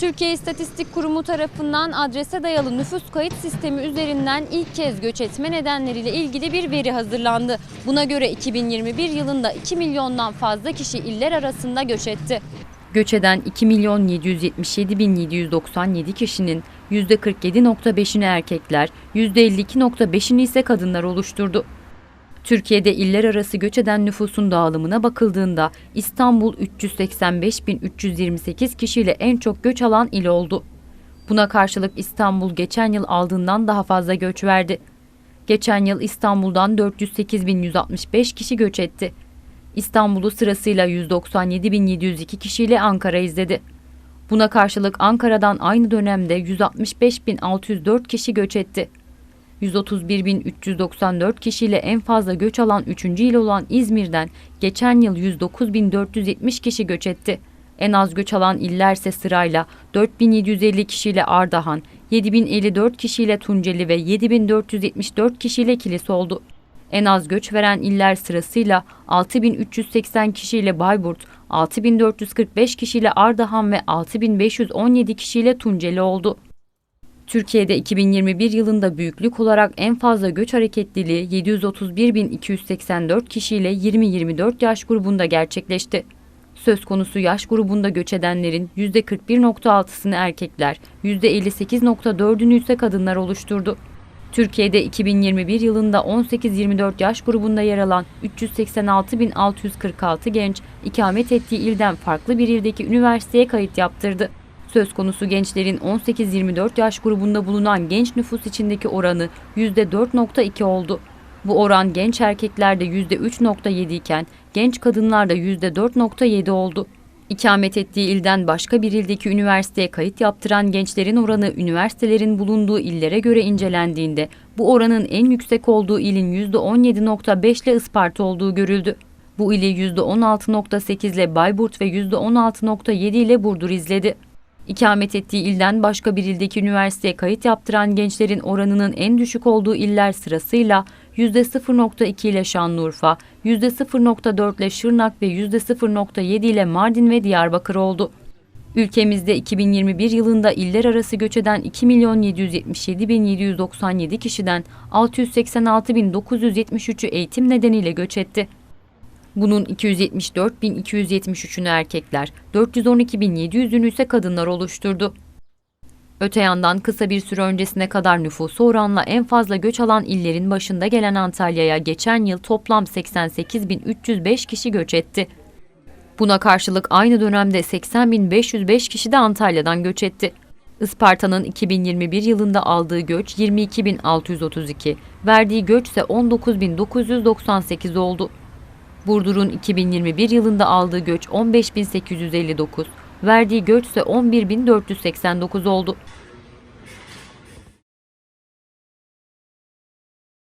Türkiye İstatistik Kurumu tarafından adrese dayalı nüfus kayıt sistemi üzerinden ilk kez göç etme nedenleriyle ilgili bir veri hazırlandı. Buna göre 2021 yılında 2 milyondan fazla kişi iller arasında göç etti. Göç eden 2 milyon 777 bin 797 kişinin %47.5'ini erkekler, %52.5'ini ise kadınlar oluşturdu. Türkiye'de iller arası göç eden nüfusun dağılımına bakıldığında İstanbul 385.328 kişiyle en çok göç alan il oldu. Buna karşılık İstanbul geçen yıl aldığından daha fazla göç verdi. Geçen yıl İstanbul'dan 408.165 kişi göç etti. İstanbul'u sırasıyla 197.702 kişiyle Ankara izledi. Buna karşılık Ankara'dan aynı dönemde 165.604 kişi göç etti. 131.394 kişiyle en fazla göç alan 3. il olan İzmir'den geçen yıl 109.470 kişi göç etti. En az göç alan illerse sırayla 4.750 kişiyle Ardahan, 7.054 kişiyle Tunceli ve 7.474 kişiyle Kilis oldu. En az göç veren iller sırasıyla 6.380 kişiyle Bayburt, 6.445 kişiyle Ardahan ve 6.517 kişiyle Tunceli oldu. Türkiye'de 2021 yılında büyüklük olarak en fazla göç hareketliliği 731.284 kişiyle 20-24 yaş grubunda gerçekleşti. Söz konusu yaş grubunda göç edenlerin %41.6'sını erkekler, %58.4'ünü ise kadınlar oluşturdu. Türkiye'de 2021 yılında 18-24 yaş grubunda yer alan 386.646 genç ikamet ettiği ilden farklı bir ildeki üniversiteye kayıt yaptırdı. Söz konusu gençlerin 18-24 yaş grubunda bulunan genç nüfus içindeki oranı %4.2 oldu. Bu oran genç erkeklerde %3.7 iken genç kadınlarda %4.7 oldu. İkamet ettiği ilden başka bir ildeki üniversiteye kayıt yaptıran gençlerin oranı üniversitelerin bulunduğu illere göre incelendiğinde bu oranın en yüksek olduğu ilin %17.5 ile Isparta olduğu görüldü. Bu ili %16.8 ile Bayburt ve %16.7 ile Burdur izledi. İkamet ettiği ilden başka bir ildeki üniversiteye kayıt yaptıran gençlerin oranının en düşük olduğu iller sırasıyla %0.2 ile Şanlıurfa, %0.4 ile Şırnak ve %0.7 ile Mardin ve Diyarbakır oldu. Ülkemizde 2021 yılında iller arası göç eden 2 milyon 777 bin 797 kişiden 686 bin 973'ü eğitim nedeniyle göç etti. Bunun 274.273'ünü erkekler, 412.700'ünü ise kadınlar oluşturdu. Öte yandan kısa bir süre öncesine kadar nüfusu oranla en fazla göç alan illerin başında gelen Antalya'ya geçen yıl toplam 88.305 kişi göç etti. Buna karşılık aynı dönemde 80.505 kişi de Antalya'dan göç etti. Isparta'nın 2021 yılında aldığı göç 22.632, verdiği göç ise 19.998 oldu. Burdur'un 2021 yılında aldığı göç 15.859, verdiği göç ise 11.489 oldu.